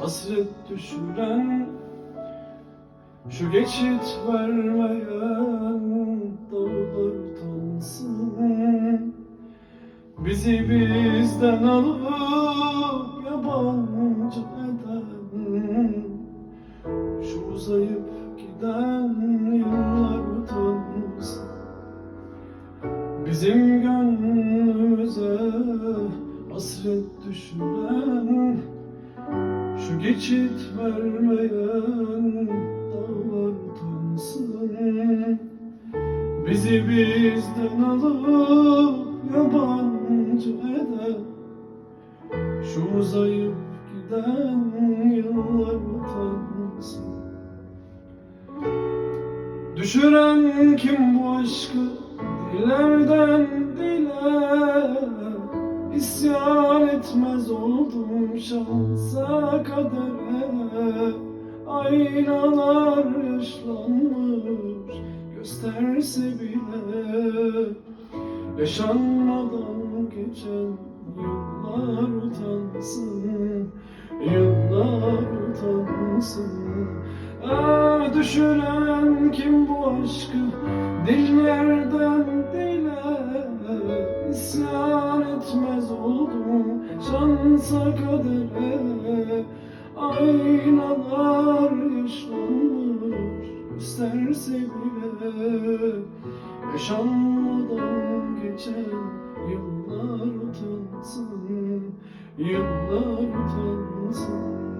hasret düşüren Şu geçit vermeyen dağlar utansın Bizi bizden alıp yabancı eden Şu uzayıp giden yıllar utansın. Bizim gönlümüze hasret düşüren geçit vermeyen dağlar utansın Bizi bizden alıp yabancı eden Şu uzayıp giden yıllar utansın Düşüren kim bu aşkı? Dillerden Etmez oldum şansa kadere Aynalar yaşlanmış gösterse bile. Yaşanmadan geçen yıllar utansın Yıllar utansın. Ah düşüren kim bu aşkı Dillerden dile? İsyan etmez oldum Şansa kadere. Aynalar yaşlanmış gösterse bile. Yaşanmadan geçen yıllar utansın Yıllar utansın